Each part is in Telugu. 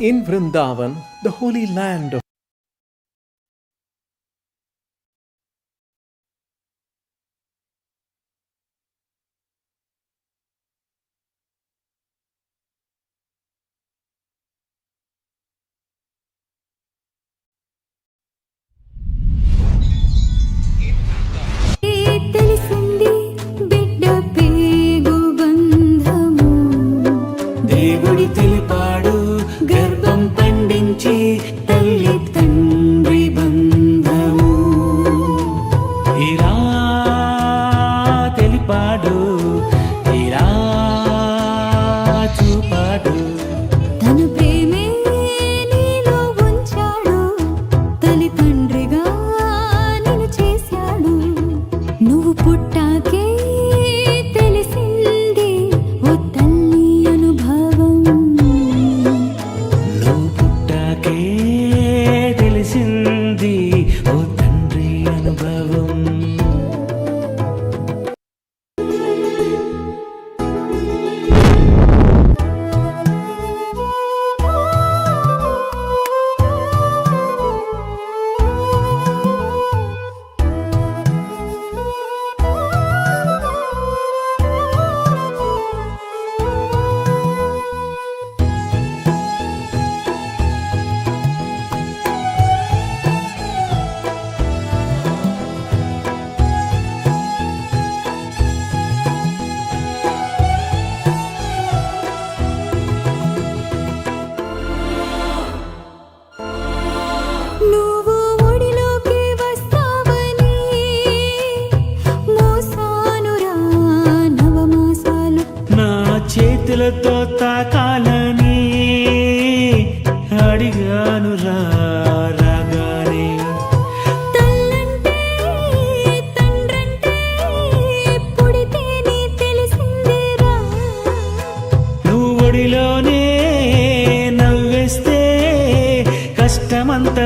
in Vrindavan, the holy land of கடல்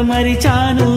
మరిచాను.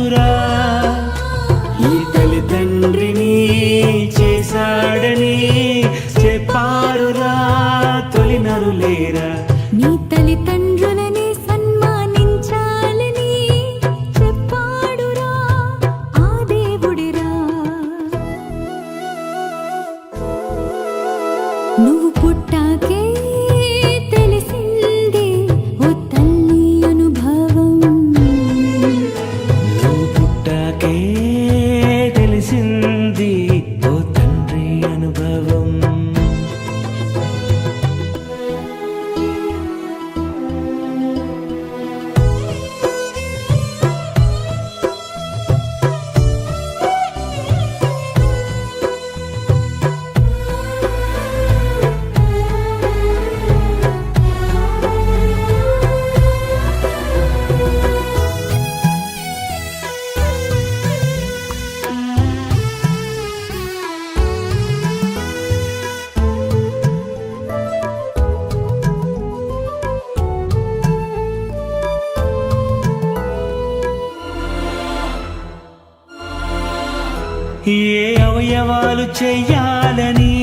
చేయాలని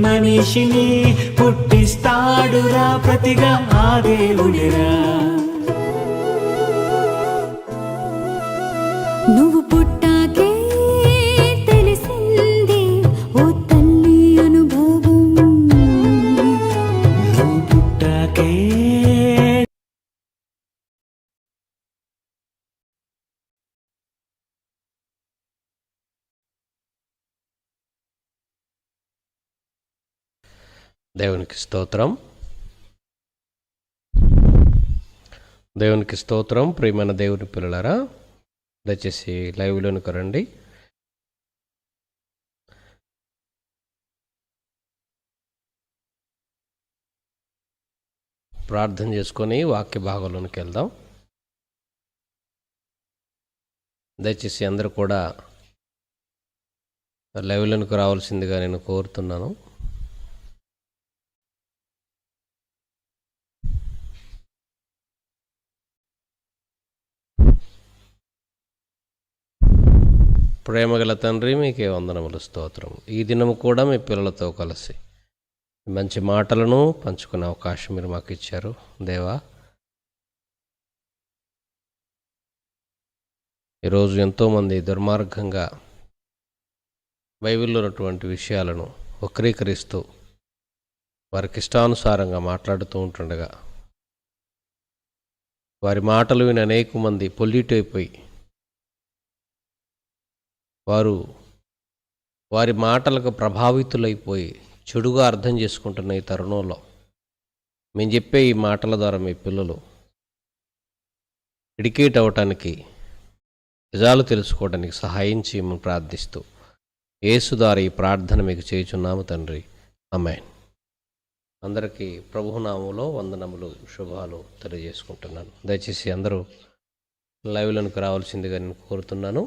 మనిషిని పుట్టిస్తాడురా ప్రతిగా ఆ దేవుడిరా. దేవునికి స్తోత్రం. దేవునికి స్తోత్రం ప్రియమైన దేవుని పిల్లలరా దయచేసి లైవ్లోనికి రండి. ప్రార్థన చేసుకొని వాక్య భాగంలోనికి వెళ్దాం. దయచేసి అందరూ కూడా లైవ్లోనికి రావాల్సిందిగా నేను కోరుతున్నాను. ప్రేమగల తండ్రి మీకే వందనములు స్తోత్రం ఈ దినము కూడా మీ పిల్లలతో కలిసి మంచి మాటలను పంచుకునే అవకాశం మీరు మాకు ఇచ్చారు. దేవా ఈరోజు ఎంతోమంది దుర్మార్గంగా బైబిల్లో ఉన్నటువంటి విషయాలను వక్రీకరిస్తూ వారికి ఇష్టానుసారంగా మాట్లాడుతూ ఉంటుండగా వారి మాటలు విని అనేక మంది పొల్యూట్ అయిపోయి వారు వారి మాటలకు ప్రభావితులైపోయి చెడుగా అర్థం చేసుకుంటున్న ఈ తరుణంలో మేము చెప్పే ఈ మాటల ద్వారా మీ పిల్లలు ఎడికేట్ అవ్వటానికి నిజాలు తెలుసుకోవడానికి సహాయం చేయమని ప్రార్థిస్తూ యేసు ద్వారా ఈ ప్రార్థన మీకు చేయుచున్నాము తండ్రి. అమ్మాయి అందరికీ ప్రభునామంలో వందనములు శుభాలు తెలియజేసుకుంటున్నాను. దయచేసి అందరూ లైవ్లోనికి రావాల్సిందిగా నేను కోరుతున్నాను.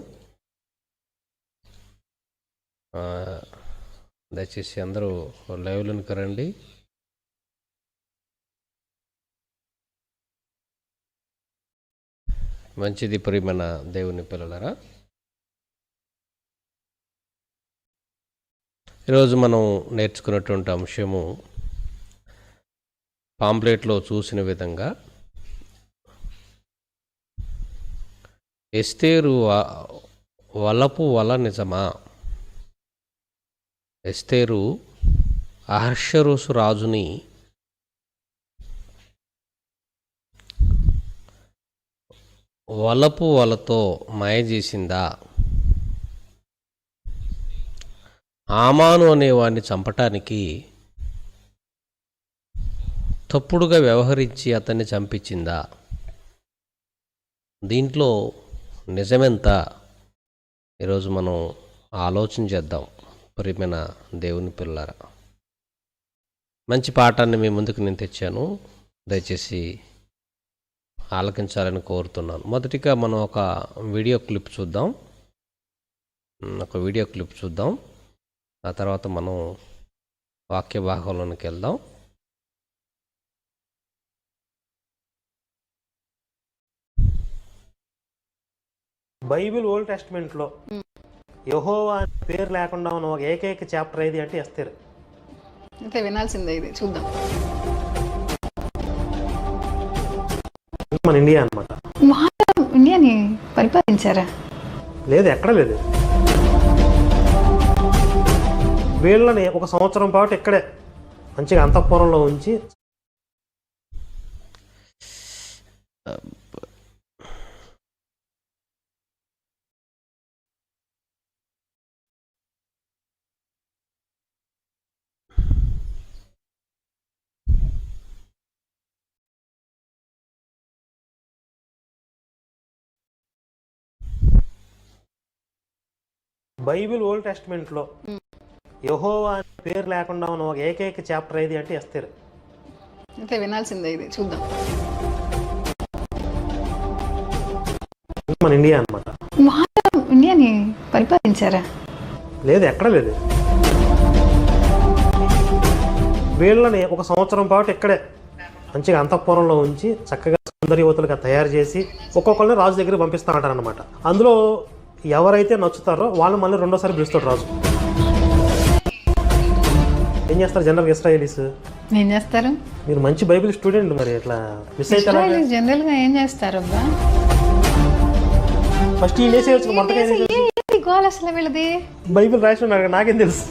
దయచేసి అందరూ లైవ్లోనికి రండి. మంచిది ప్రియమైన దేవుని పిల్లలరా. ఈరోజు మనం నేర్చుకున్నటువంటి అంశము పాంప్లెట్లో చూసిన విధంగా ఎస్తేరు వలపు వల నిజమా? ఎస్తేరు అహర్షరోసు రాజుని వలపు వలతో మాయ చేసిందా ఆమాను అనేవాడిని చంపటానికి తప్పుడుగా వ్యవహరించి అతన్ని చంపించిందా? దీంట్లో నిజమెంత? ఈరోజు మనం ఆలోచన చేద్దాం. ప్రియమైన దేవుని పిల్లరా మంచి పాఠాన్ని మీ ముందుకు నేను తెచ్చాను. దయచేసి ఆలకించాలని కోరుతున్నాను. మొదటిగా మనం ఒక వీడియో క్లిప్ చూద్దాం. ఒక వీడియో క్లిప్ చూద్దాం. ఆ తర్వాత మనం వాక్య భాగంలోనికి వెళ్దాం. బైబిల్ ఓల్డ్ టెస్ట్మెంట్లో యహోవా అనే పేరు లేకుండా ఉన్న ఒక ఏకైక చాప్టర్ ఏది అంటే ఎస్తేరు. అయితే వినాల్సిందే ఇది. చూద్దాం. మన ఇండియా అన్నమాట. వాళ్ళు ఇండియాని పరిపాలించారా? లేదు ఎక్కడ లేదు. వీళ్ళని ఒక సంవత్సరం పాటు ఇక్కడే మంచిగా అంతఃపురంలో ఉంచి బైబిల్ ఓల్డ్ టెస్ట్మెంట్లో యహోవా అనే పేరు లేకుండా ఉన్న ఒక ఏకైక చాప్టర్ ఏది అంటే ఎస్తేరు. అయితే వినాల్సిందే ఇది. చూద్దాం. మన ఇండియా అన్నమాట. వాళ్ళు ఇండియాని పరిపాలించారా? లేదు ఎక్కడ లేదు. వీళ్ళని ఒక సంవత్సరం పాటు ఇక్కడే మంచిగా అంతఃపురంలో ఉంచి చక్కగా సౌందర్యవతులుగా తయారు చేసి ఒక్కొక్కరిని రాజు దగ్గర పంపిస్తా అంటారు అనమాట అందులో ఎవరైతే నచ్చుతారో వాళ్ళు మళ్ళీ రెండోసారి పిలుస్తాడు రాజు. ఏం చేస్తారు జనరల్ ఇస్రాయేలీస్? ఏం చేస్తారు? మీరు మంచి బైబిల్ స్టూడెంట్ మరి ఇట్లా మిస్ అయితే జనరల్గా ఏం చేస్తారు అబ్బా? ఫస్ట్ ఈ వేసేయచ్చు? ఏంటి గోల్ అసలు వీళ్ళది? బైబిల్ రాసి ఉన్నాడు కదా, నాకేం తెలుసు.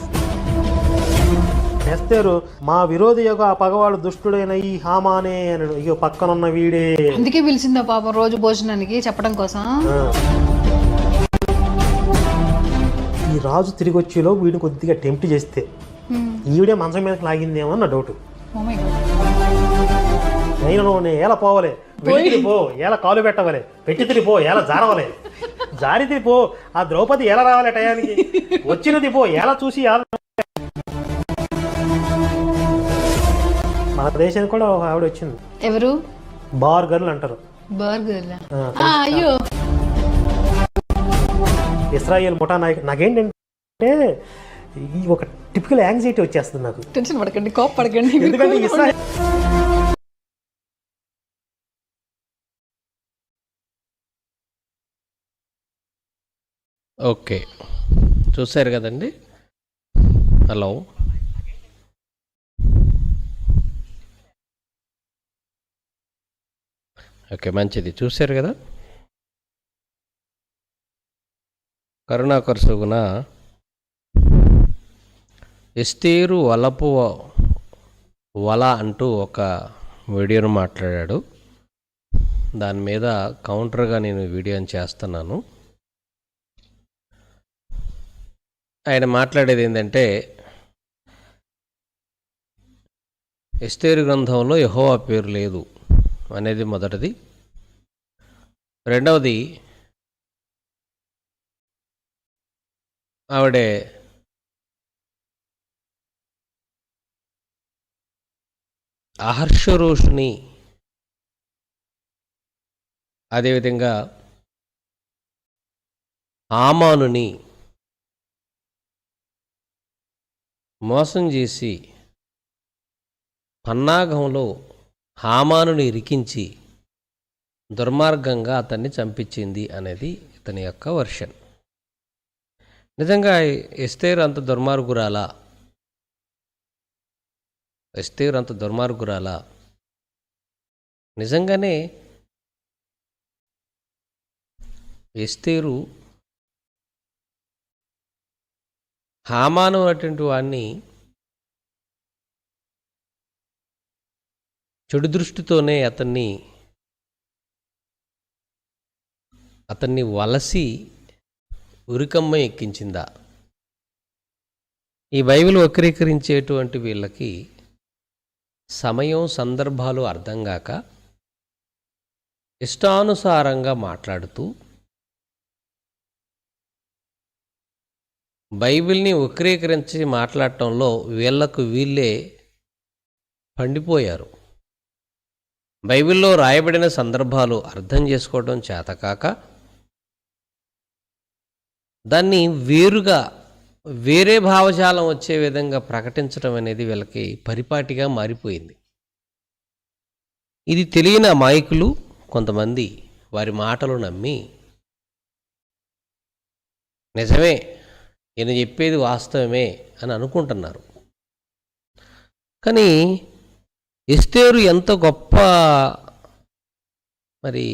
ఎస్తేరు మా విరోధి యొక్క ఆ పగవాడు దుష్టుడైన ఈ హామానే అని ఇగో పక్కనున్న వీడే. అందుకే పిలిచిందా పాపం రోజు భోజనానికి చెప్పడం కోసం? రాజు తిరిగి వచ్చేలో వీడిని కొద్దిగా టెంప్ట్ చేస్తే ఈవిడే మంచం మీదకి లాగిందేమో నా డౌట్. నేను ఎలా పోవలే తిరిపో ఎలా కాలు పెట్టవలే పెట్టి తిరిపో ఎలా జారవలే. జారి తిరిపో ఆ ద్రౌపది ఎలా రావాలి టయానికి? వచ్చినది పో ఎలా చూసి మన దేశానికి కూడా ఒక ఆవిడ వచ్చింది. ఎవరు? బార్ గర్ల్ అంటారు. ఆ, అయ్యో. ఇస్రాయేల్ ముఠా నాయకు నాకేంటంటే ఈ ఒక టిపికల్ యాంగ్జైటీ వచ్చేస్తుంది నాకు. టెన్షన్ పడకండి కోప పడకండి. ఎందుకంటే ఇస్రాయేల్ ఓకే. చూశారు కదండి? హలో. ఓకే మంచిది. చూశారు కదా? కరుణాకర్ సుగుణ ఎస్తేరు వలపు వల అంటూ ఒక వీడియోను మాట్లాడాడు. దాని మీద కౌంటర్గా నేను వీడియోని చేస్తున్నాను. ఆయన మాట్లాడేది ఏంటంటే ఎస్తేరు గ్రంథంలో యహోవా పేరు లేదు అనేది మొదటిది. రెండవది ఆవిడే అహర్షరోషుని అదేవిధంగా ఆమానుని మోసం చేసి పన్నాగంలో హామానుని ఇరికించి దుర్మార్గంగా అతన్ని చంపించింది అనేది ఇతని యొక్క వర్షన్. నిజంగా ఎస్తేరు అంత దుర్మార్గురాలా? ఎస్తేరు అంత దుర్మార్గురాలా? నిజంగానే ఎస్తేరు హామాను అటువంటి వాడిని చెడు దృష్టితోనే అతన్ని అతన్ని వలసి ఉరికమ్మ ఎక్కించిందా? ఈ బైబిల్ వక్రీకరించేటువంటి వీళ్ళకి సమయం సందర్భాలు అర్థం కాక ఇష్టానుసారంగా మాట్లాడుతూ బైబిల్ని వక్రీకరించి మాట్లాడటంలో వీళ్ళకు వీళ్ళే పండిపోయారు. బైబిల్లో రాయబడిన సందర్భాలు అర్థం చేసుకోవడం చేతకాక దాన్ని వేరుగా వేరే భావజాలం వచ్చే విధంగా ప్రకటించడం అనేది వీళ్ళకి పరిపాటిగా మారిపోయింది. ఇది తెలియని అమాయకులు కొంతమంది వారి మాటలు నమ్మి నిజమే ఈయన చెప్పేది వాస్తవమే అని అనుకుంటున్నారు. కానీ ఎస్తేరు ఎంత గొప్ప మరి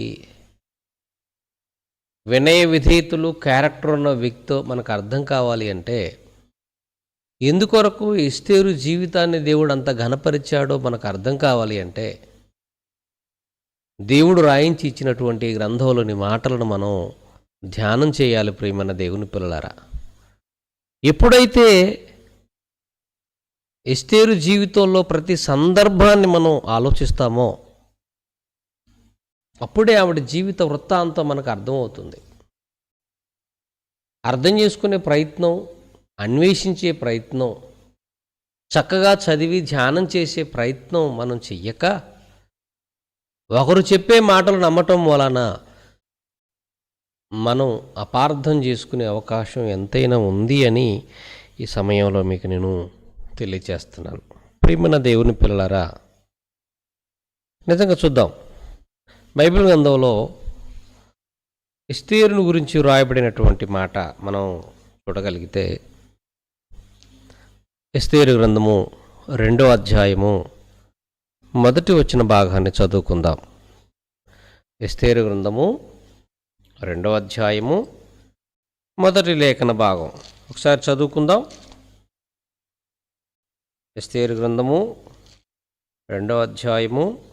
వినయ విధేతులు క్యారెక్టర్ ఉన్న వ్యక్తితో మనకు అర్థం కావాలి అంటే ఎందుకొరకు ఇస్తేరు జీవితాన్ని దేవుడు అంత ఘనపరిచాడో మనకు అర్థం కావాలి అంటే దేవుడు రాయించి ఇచ్చినటువంటి గ్రంథంలోని మాటలను మనం ధ్యానం చేయాలి ప్రియమైన దేవుని పిల్లలారా. ఎప్పుడైతే ఎస్తేరు జీవితంలో ప్రతి సందర్భాన్ని మనం ఆలోచిస్తామో అప్పుడే ఆవిడ జీవిత వృత్తాంతం మనకు అర్థమవుతుంది. అర్థం చేసుకునే ప్రయత్నం అన్వేషించే ప్రయత్నం చక్కగా చదివి ధ్యానం చేసే ప్రయత్నం మనం చెయ్యక ఒకరు చెప్పే మాటలు నమ్మటం వలన మనం అపార్థం చేసుకునే అవకాశం ఎంతైనా ఉంది అని ఈ సమయంలో మీకు నేను తెలియచేస్తున్నాను. ప్రియమైన దేవుని పిల్లలారా నిజంగా చూద్దాం. బైబిల్ గ్రంథంలో ఇస్తీరుని గురించి వ్రాయబడినటువంటి మాట మనం చూడగలిగితే ఇస్తీరు గ్రంథము రెండో అధ్యాయము మొదటి వచ్చిన భాగాన్ని చదువుకుందాం. ఇస్తేరు గ్రంథము రెండో అధ్యాయము మొదటి లేఖన భాగం. ఒకసారి చదువుకుందాం. ఎస్తేరు గ్రంథము రెండో అధ్యాయము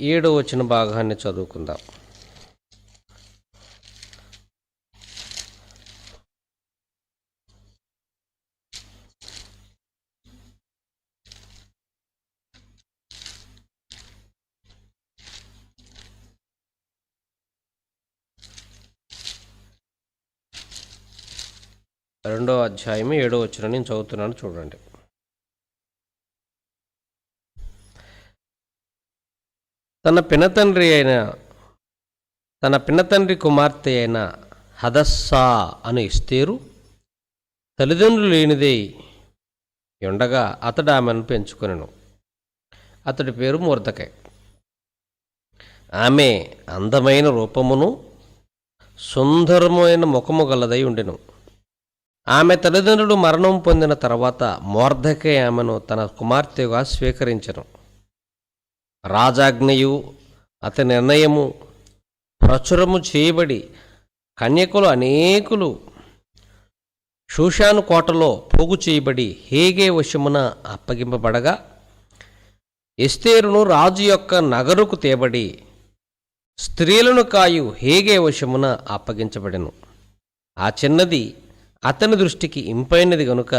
ఏడు వచ్చిన భాగాన్ని చదువుకుందాం. రెండో అధ్యాయం ఏడో వచ్చిన నేను చదువుతున్నాను చూడండి. తన పినతండ్రి అయిన తన పినతండ్రి కుమార్తె అయిన హదస్సా అను ఇస్తేరు తల్లిదండ్రులు లేనిదే ఉండగా అతడు ఆమెను పెంచుకొనెను. అతడి పేరు మూర్ధకాయ్ ఆమె అందమైన రూపమును సుందరమైన ముఖము గలదై ఉండెను. ఆమె తల్లిదండ్రులు మరణం పొందిన తర్వాత మోర్ధకే ఆమెను తన కుమార్తెగా స్వీకరించను. రాజాజ్ఞయు అతని నిర్ణయము ప్రచురము చేయబడి కన్యకులు అనేకులు షూషాను కోటలో పోగు చేయబడి హేగే వశమున అప్పగింపబడగా ఎస్తేరును రాజు యొక్క నగరుకు తేబడి స్త్రీలను కాయు హేగే వశమున అప్పగించబడెను. ఆ చిన్నది అతని దృష్టికి ఇంపైనది గనుక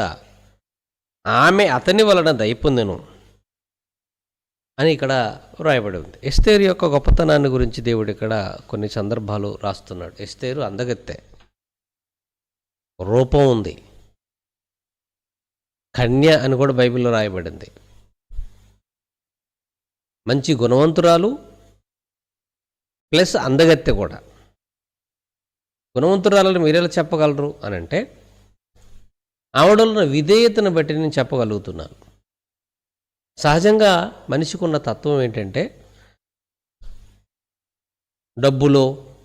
ఆమె అతని వలన దయపొందెను. అని ఇక్కడ వ్రాయబడి ఉంది. ఎస్తేరు యొక్క గొప్పతనాన్ని గురించి దేవుడు ఇక్కడ కొన్ని సందర్భాలు రాస్తున్నాడు. ఎస్తేరు అందగత్తె. రూపం ఉంది. కన్య అని కూడా బైబిల్లో రాయబడింది. మంచి గుణవంతురాలు ప్లస్ అందగత్తె కూడా. గుణవంతురాలను మీరెలా చెప్పగలరు అని అంటే ఆవిడలో విధేయతను బట్టి నేను చెప్పగలుగుతున్నాను. సహజంగా మనిషికి ఉన్న తత్వం ఏంటంటే డబ్బులో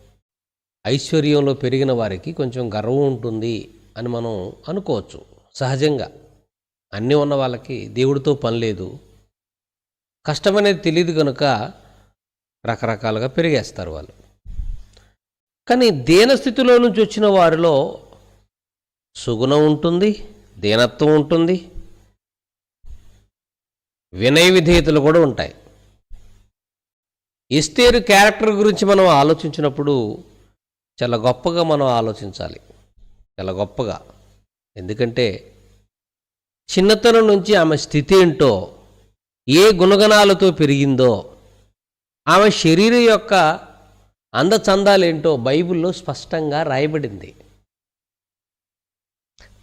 ఐశ్వర్యంలో పెరిగిన వారికి కొంచెం గర్వం ఉంటుంది అని మనం అనుకోవచ్చు సహజంగా. అన్నీ ఉన్న వాళ్ళకి దేవుడితో పని లేదు. కష్టమనేది తెలియదు కనుక రకరకాలుగా పెరిగేస్తారు వాళ్ళు. కానీ దీనస్థితిలో నుంచి వచ్చిన వారిలో సుగుణం ఉంటుంది దీనత్వం ఉంటుంది వినయ విధేయతలు కూడా ఉంటాయి. ఇస్తేరు క్యారెక్టర్ గురించి మనం ఆలోచించినప్పుడు చాలా గొప్పగా మనం ఆలోచించాలి. చాలా గొప్పగా. ఎందుకంటే చిన్నతనం నుంచి ఆమె స్థితి ఏంటో ఏ గుణగణాలతో పెరిగిందో ఆమె శరీరం యొక్క అందచందాలేంటో బైబిల్లో స్పష్టంగా రాయబడింది.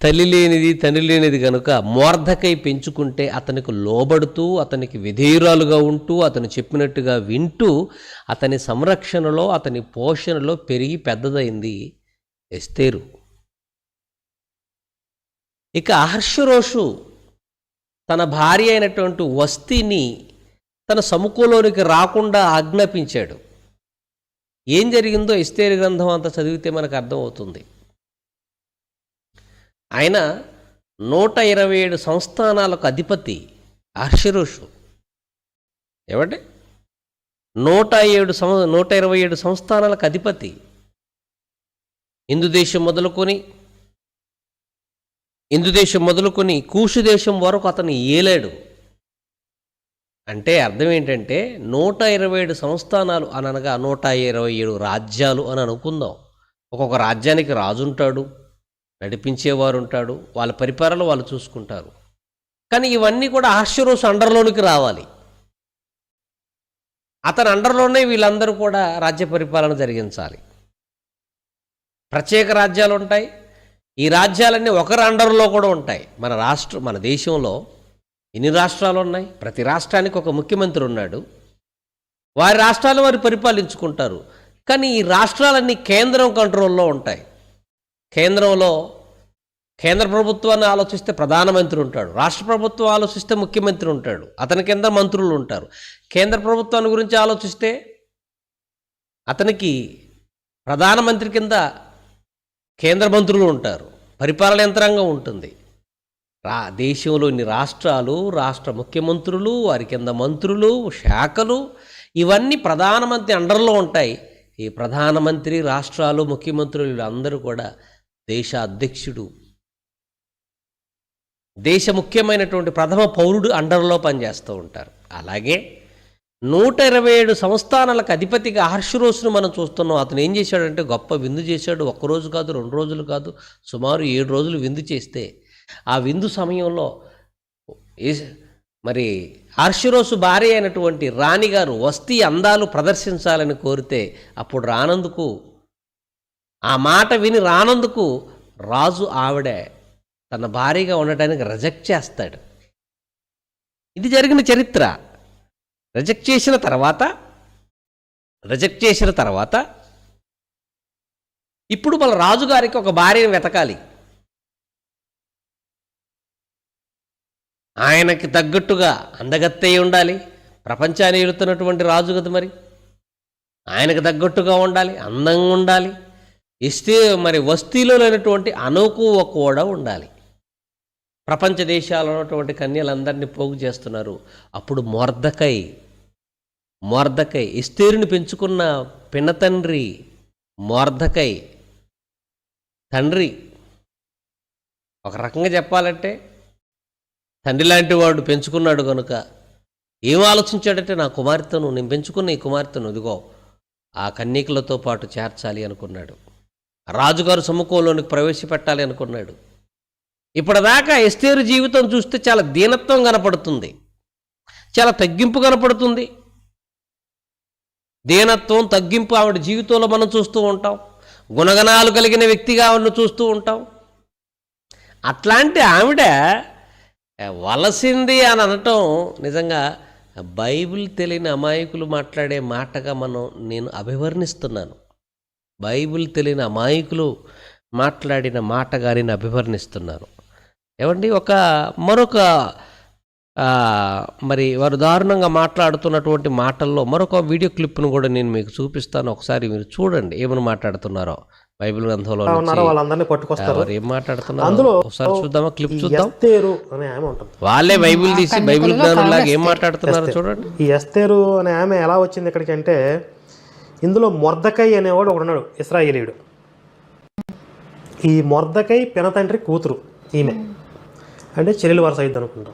తల్లి లేనిది తండ్రి లేనిది కనుక మోర్ధకై పెంచుకుంటే అతనికి లోబడుతూ అతనికి విధేయురాలుగా ఉంటూ అతను చెప్పినట్టుగా వింటూ అతని సంరక్షణలో అతని పోషణలో పెరిగి పెద్దదైంది ఎస్తేరు. ఇక అహర్షరోషు తన భార్య అయినటువంటి వస్తిని తన సముఖంలోనికి రాకుండా ఆజ్ఞాపించాడు. ఏం జరిగిందో ఇస్తేరు గ్రంథం అంతా చదివితే మనకు అర్థమవుతుంది. ఆయన నూట ఇరవై ఏడు సంస్థానాలకు అధిపతి అర్షరోషు. ఏమంటే నూట ఏడు సం నూట ఇరవై ఏడు సంస్థానాలకు అధిపతి హిందూ దేశం మొదలుకొని హిందూ దేశం మొదలుకొని కూషు దేశం వరకు అతను ఏలాడు? అంటే అర్థం ఏంటంటే నూట ఇరవై ఏడు సంస్థానాలు అని అనగా నూట ఇరవై ఏడు రాజ్యాలు అని అనుకుందాం. ఒక్కొక్క రాజ్యానికి రాజు ఉంటాడు నడిపించేవారు ఉంటాడు వాళ్ళ పరిపాలన వాళ్ళు చూసుకుంటారు. కానీ ఇవన్నీ కూడా ఆశ్చర్యోస్ అండర్లోనికి రావాలి. అతని అండర్లోనే వీళ్ళందరూ కూడా రాజ్య పరిపాలన జరిగించాలి. ప్రత్యేక రాజ్యాలు ఉంటాయి. ఈ రాజ్యాలన్నీ ఒకరి అండర్లో కూడా ఉంటాయి. మన రాష్ట్ర మన దేశంలో ఎన్ని రాష్ట్రాలు ఉన్నాయి? ప్రతి రాష్ట్రానికి ఒక ముఖ్యమంత్రి ఉన్నాడు. వారి రాష్ట్రాలు వారు పరిపాలించుకుంటారు. కానీ ఈ రాష్ట్రాలన్నీ కేంద్రం కంట్రోల్లో ఉంటాయి. కేంద్రంలో కేంద్ర ప్రభుత్వాన్ని ఆలోచిస్తే ప్రధానమంత్రి ఉంటాడు రాష్ట్ర ప్రభుత్వం ఆలోచిస్తే ముఖ్యమంత్రి ఉంటాడు అతని కింద మంత్రులు ఉంటారు. కేంద్ర ప్రభుత్వాన్ని గురించి ఆలోచిస్తే అతనికి ప్రధానమంత్రి కింద కేంద్ర మంత్రులు ఉంటారు పరిపాలన యంత్రాంగం ఉంటుంది. రా దేశంలోని రాష్ట్రాలు రాష్ట్ర ముఖ్యమంత్రులు వారి కింద మంత్రులు శాఖలు ఇవన్నీ ప్రధానమంత్రి అండర్లో ఉంటాయి. ఈ ప్రధానమంత్రి రాష్ట్రాలు ముఖ్యమంత్రులు అందరూ కూడా దేశ అధ్యక్షుడు దేశ ముఖ్యమైనటువంటి ప్రథమ పౌరుడు అండర్లో పనిచేస్తూ ఉంటారు. అలాగే నూట ఇరవై ఏడు సంస్థానాలకు అధిపతిగా హర్షరోసును మనం చూస్తున్నాం. అతను ఏం చేశాడంటే గొప్ప విందు చేశాడు. ఒక్కరోజు కాదు రెండు రోజులు కాదు సుమారు ఏడు రోజులు విందు చేస్తే ఆ విందు సమయంలో మరి హర్షరోసు భార్య అయినటువంటి రాణిగారు వస్తీ అందాలు ప్రదర్శించాలని కోరితే అప్పుడు రానందుకు ఆ మాట విని రానందుకు రాజు ఆవిడే తన భారీగా ఉండటానికి రిజెక్ట్ చేస్తాడు. ఇది జరిగిన చరిత్ర. రిజెక్ట్ చేసిన తర్వాత రిజెక్ట్ చేసిన తర్వాత ఇప్పుడు వాళ్ళ రాజుగారికి ఒక భార్యను వెతకాలి. ఆయనకి తగ్గట్టుగా అందగత్తే ఉండాలి. ప్రపంచాన్ని ఏలుతున్నటువంటి రాజు కదా మరి. ఆయనకు తగ్గట్టుగా ఉండాలి అందంగా ఉండాలి. ఇస్తే మరి వస్తీలో లేనటువంటి అనుకువ కూడా ఉండాలి. ప్రపంచ దేశాల్లో ఉన్నటువంటి కన్యలందరినీ పోగు చేస్తున్నారు. అప్పుడు మొర్దకై మొర్దకై ఇస్తేరుని పెంచుకున్న పినతండ్రి మొర్దకై తండ్రి. ఒక రకంగా చెప్పాలంటే తండ్రి లాంటి వాడు పెంచుకున్నాడు కనుక ఏం ఆలోచించాడంటే నా కుమార్తెను నేను పెంచుకున్న ఈ కుమార్తెను ఇదిగో ఆ కన్యకులతో పాటు చేర్చాలి అనుకున్నాడు. రాజుగారు సముఖంలోనికి ప్రవేశపెట్టాలి అనుకున్నాడు. ఇప్పటిదాకా ఎస్తేరు జీవితం చూస్తే చాలా దీనత్వం కనపడుతుంది. చాలా తగ్గింపు కనపడుతుంది. దీనత్వం తగ్గింపు ఆవిడ జీవితంలో మనం చూస్తూ ఉంటాం. గుణగణాలు కలిగిన వ్యక్తిగా ఆవిడను చూస్తూ ఉంటాం. అట్లాంటి ఆవిడ వలసింది అని అనటం నిజంగా బైబిల్ తెలియని అమాయకులు మాట్లాడే మాటగా మనం నేను అభివర్ణిస్తున్నాను. బైబిల్ తెలియని అమాయకులు మాట్లాడిన మాటగా నేను అభివర్ణిస్తున్నాను ఏమండి? ఒక మరొక ఆ, మరి వారు దారుణంగా మాట్లాడుతున్నటువంటి మాటల్లో మరొక వీడియో క్లిప్ను కూడా నేను మీకు చూపిస్తాను. ఒకసారి మీరు చూడండి ఏమని మాట్లాడుతున్నారో బైబిల్ గ్రంథంలో వాళ్ళందరినీ పట్టుకొస్తారు. వారు ఏం మాట్లాడుతున్నారో అందులో ఒకసారి చూద్దామా? క్లిప్ చూద్దాం. ఎస్తేరు అనే ఆమె ఉంటుంది. వాళ్ళే బైబిల్ తీసి బైబిల్ జ్ఞానులాగా ఏం మాట్లాడుతున్నారో. చూడండి. ఈ ఎస్తేరు అనే ఆమె ఎలా వచ్చింది ఇక్కడికి అంటే ఇందులో మొర్దకై అనేవాడు ఒకడు ఉన్నాడు ఇస్రాయేలీయుడు. ఈ మొర్దకై పినతండ్రి కూతురు ఈమె. అంటే చెల్లెలు వరస అయింది అనుకుంటాం.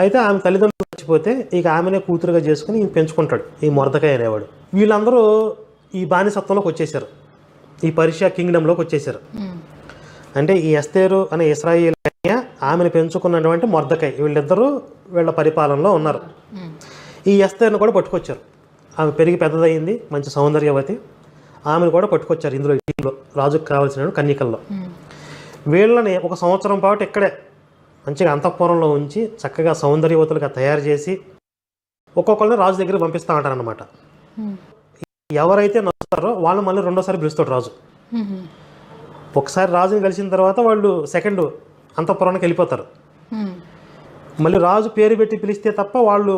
అయితే ఆమె తల్లిదండ్రులు చచ్చిపోతే ఇక ఆమెనే కూతురుగా చేసుకుని ఈమె పెంచుకుంటాడు ఈ మొర్దకై అనేవాడు. వీళ్ళందరూ ఈ బానిసత్వంలోకి వచ్చేసారు ఈ పర్షియా కింగ్డంలోకి వచ్చేసారు అంటే ఈ ఎస్తేరు అనే ఇస్రాయేల్ ఆమెను పెంచుకున్నటువంటి మొర్దకై వీళ్ళిద్దరూ వీళ్ళ పరిపాలనలో ఉన్నారు. ఈ ఎస్తేరును కూడా పట్టుకొచ్చారు. ఆమె పెరిగి పెద్దదయ్యింది మంచి సౌందర్యవతి. ఆమెను కూడా పట్టుకొచ్చారు ఇందులో టీంలో రాజుకు కావాల్సిన కన్యకల్లో. వీళ్ళని ఒక సంవత్సరం పాటు ఇక్కడే మంచిగా అంతఃపురంలో ఉంచి చక్కగా సౌందర్యవతులుగా తయారు చేసి ఒక్కొక్కరిని రాజు దగ్గరికి పంపిస్తూ ఉంటారనమాట ఎవరైతే నచ్చుతారో వాళ్ళు మళ్ళీ రెండోసారి పిలుస్తాడు రాజు. ఒకసారి రాజుని కలిసిన తర్వాత వాళ్ళు సెకండ్ అంతఃపురానికి వెళ్ళిపోతారు. మళ్ళీ రాజు పేరు పెట్టి పిలిస్తే తప్ప వాళ్ళు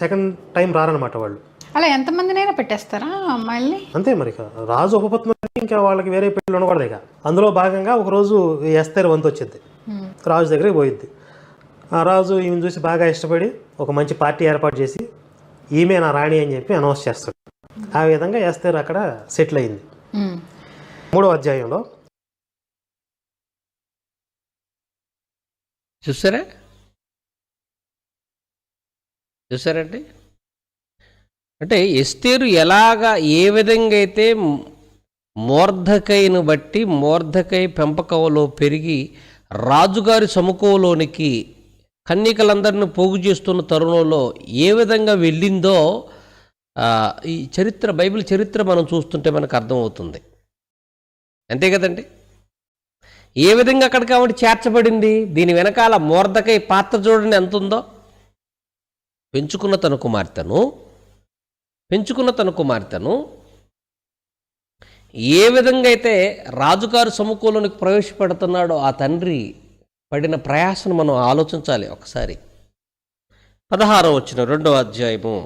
సెకండ్ టైం రారనమాట వాళ్ళు. అలా ఎంతమందినైనా పెట్టేస్తారా అమ్మాయిల్ని? అంతే మరి ఇక. రాజు ఉపపత్నులు ఇంకా వాళ్ళకి వేరే పెళ్ళి ఉండకూడదు ఇక. అందులో భాగంగా ఒకరోజు ఎస్తేరు వంతు వచ్చింది. రాజు దగ్గరికి పోయిద్ది. ఆ రాజు ఈమెను చూసి బాగా ఇష్టపడి ఒక మంచి పార్టీ ఏర్పాటు చేసి ఈమె నా రాణి అని చెప్పి అనౌన్స్ చేస్తాడు. ఆ విధంగా ఎస్తేరు అక్కడ సెటిల్ అయింది. మూడో అధ్యాయంలో. చూసారా? చూసారండి? అంటే ఎస్తేరు ఎలాగా ఏ విధంగా అయితే మోర్ధకైను బట్టి మోర్ధకై పెంపకంలో పెరిగి రాజుగారి సముఖంలోనికి కన్యకలందరిని పోగు చేస్తున్న తరుణంలో ఏ విధంగా వెళ్ళిందో ఈ చరిత్ర బైబిల్ చరిత్ర మనం చూస్తుంటే మనకు అర్థమవుతుంది. అంతే కదండి? ఏ విధంగా అక్కడికి ఆవిడ చేర్చబడింది? దీని వెనకాల మోర్ధకై పాత్ర చూడండి ఎంత ఉందో పెంచుకున్న తన కుమార్తెను పెంచుకున్న తన కుమార్తెను. ఏ విధంగా అయితే రాజుగారు సముఖంలోనికి ప్రవేశపెడుతున్నాడో ఆ తండ్రి పడిన ప్రయాసను మనం ఆలోచించాలి ఒకసారి. పదహారో వచ్చిన రెండో అధ్యాయము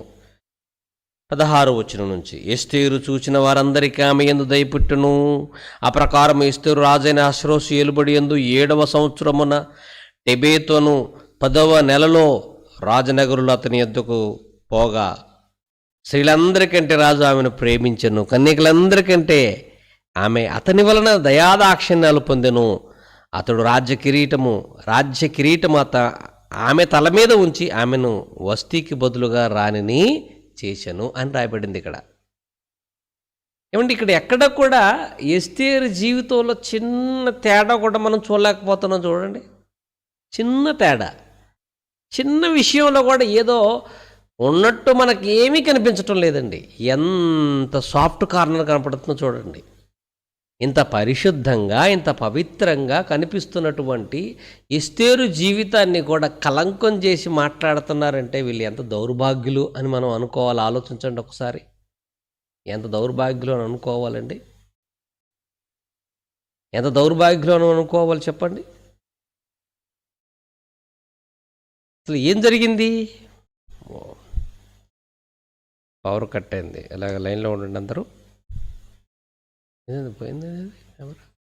పదహారు వచ్చిన నుంచి. ఎస్తేరు చూచిన వారందరికీ ఆమె ఎందు దయపుట్టును ఆ ప్రకారం ఎస్తేరు రాజైన అశ్రోసు ఏలుబడి ఎందు ఏడవ సంవత్సరమున టెబేతోను పదవ నెలలో రాజనగరులు అతని ఎద్దుకు పోగా స్త్రీలందరికంటే రాజు ఆమెను ప్రేమించను కన్యకలందరికంటే ఆమె అతని వలన దయాదాక్షిణ్యాలు పొందెను. అతడు రాజ్య కిరీటము రాజ్య కిరీటము అత ఆమె తల మీద ఉంచి ఆమెను వస్తీకి బదులుగా రాణిని చేశాను అని రాయబడింది ఇక్కడ. ఏమండి ఇక్కడ ఎక్కడ కూడా ఎస్తేరు జీవితంలో చిన్న తేడా కూడా మనం చూడలేకపోతున్నాం చూడండి. చిన్న తేడా. చిన్న విషయంలో కూడా ఏదో ఉన్నట్టు మనకి ఏమీ కనిపించటం లేదండి. ఎంత సాఫ్ట్ కార్నర్ కనపడుతుందో చూడండి. ఇంత పరిశుద్ధంగా ఇంత పవిత్రంగా కనిపిస్తున్నటువంటి ఇస్తేరు జీవితాన్ని కూడా కలంకం చేసి మాట్లాడుతున్నారంటే వీళ్ళు ఎంత దౌర్భాగ్యులు అని మనం అనుకోవాలి. ఆలోచించండి ఒకసారి. ఎంత దౌర్భాగ్యులు అని అనుకోవాలండి? ఎంత దౌర్భాగ్యులు అని అనుకోవాలి చెప్పండి? అసలు ఏం జరిగింది? పవర్ కట్ అయింది. ఇలాగ లైన్లో ఉండండి అందరూ. పోయింది అది? ఎవరు?